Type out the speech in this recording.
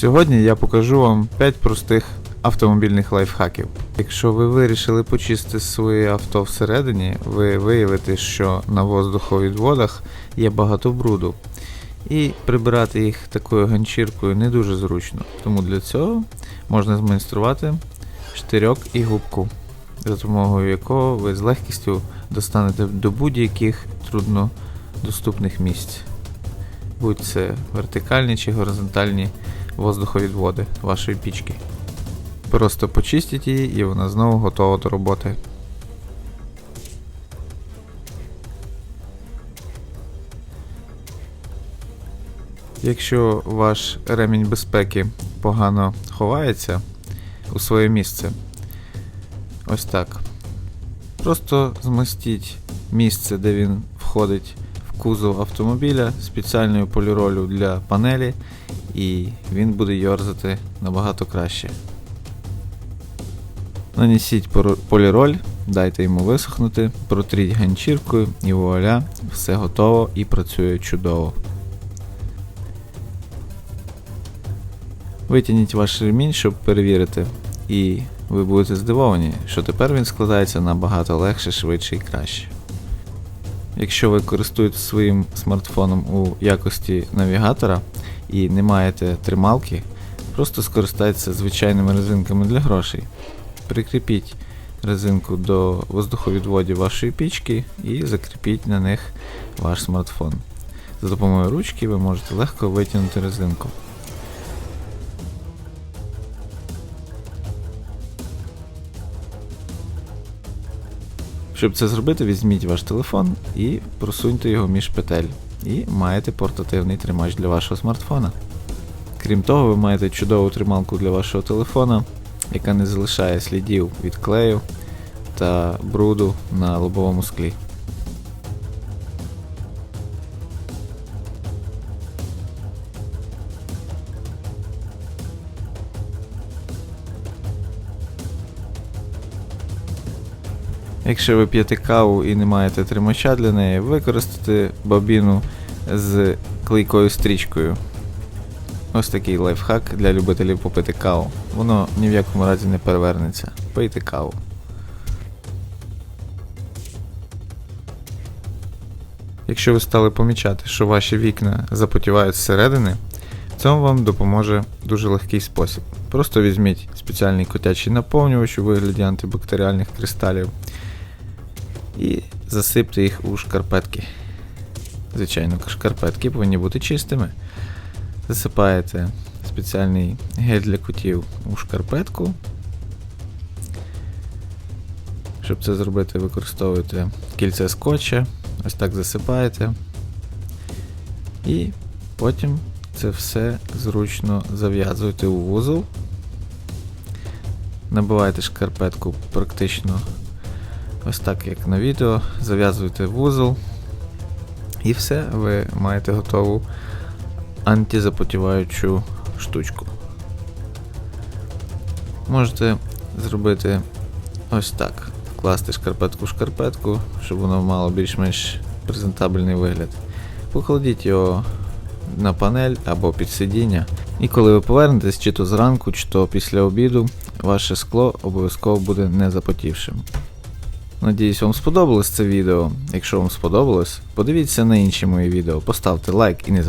Сьогодні я покажу вам 5 простих автомобільних лайфхаків. Якщо ви вирішили почистити своє авто всередині, ви виявите, що на воздуховідводах є багато бруду. І прибирати їх такою ганчіркою не дуже зручно. Тому для цього можна змайструвати штирьок і губку, за допомогою якого ви з легкістю достанете до будь-яких труднодоступних місць. Будь це вертикальні чи горизонтальні воздуховідводи вашої пічки. Просто почистіть її і вона знову готова до роботи. Якщо ваш ремінь безпеки погано ховається у своє місце, ось так. Просто змастіть місце, де він входить кузов автомобіля спеціальною поліролю для панелі, і він буде йорзати набагато краще. Нанесіть поліроль, дайте йому висохнути, протріть ганчіркою і вуаля, все готово і працює чудово. Витягніть ваш ремінь, щоб перевірити, і ви будете здивовані, що тепер він складається набагато легше, швидше і краще. Якщо ви користуєтесь своїм смартфоном у якості навігатора і не маєте трималки, просто скористайтеся звичайними резинками для грошей. Прикріпіть резинку до воздуховідводів вашої пічки і закріпіть на них ваш смартфон. За допомогою ручки ви можете легко витягнути резинку. Щоб це зробити, візьміть ваш телефон і просуньте його між петель. І маєте портативний тримач для вашого смартфона. Крім того, ви маєте чудову трималку для вашого телефона, яка не залишає слідів від клею та бруду на лобовому склі. Якщо ви п'єте каву і не маєте тримача для неї, використайте бобіну з клейкою стрічкою. Ось такий лайфхак для любителів попити каву. Воно ні в якому разі не перевернеться. Пийте каву. Якщо ви стали помічати, що ваші вікна запотівають зсередини, цьому вам допоможе дуже легкий спосіб. Просто візьміть спеціальний котячий наповнювач у вигляді антибактеріальних кристалів і засипте їх у шкарпетки. Звичайно, шкарпетки повинні бути чистими. Засипаєте спеціальний гель для кутів у шкарпетку. Щоб це зробити, використовуєте кільце скотча, ось так засипаєте. І потім це все зручно зав'язуєте у вузол. Набиваєте шкарпетку практично ось так, як на відео, зав'язуєте вузол. І все, ви маєте готову антизапотіваючу штучку. Можете зробити ось так. Вкласти шкарпетку в шкарпетку, щоб воно мало більш-менш презентабельний вигляд. Покладіть його на панель або під сидіння. І коли ви повернетесь, чи то зранку, чи то після обіду, ваше скло обов'язково буде не запотівшим. Надіюсь, вам сподобалось це відео. Якщо вам сподобалось, подивіться на інші мої відео, поставте лайк і не забудьте.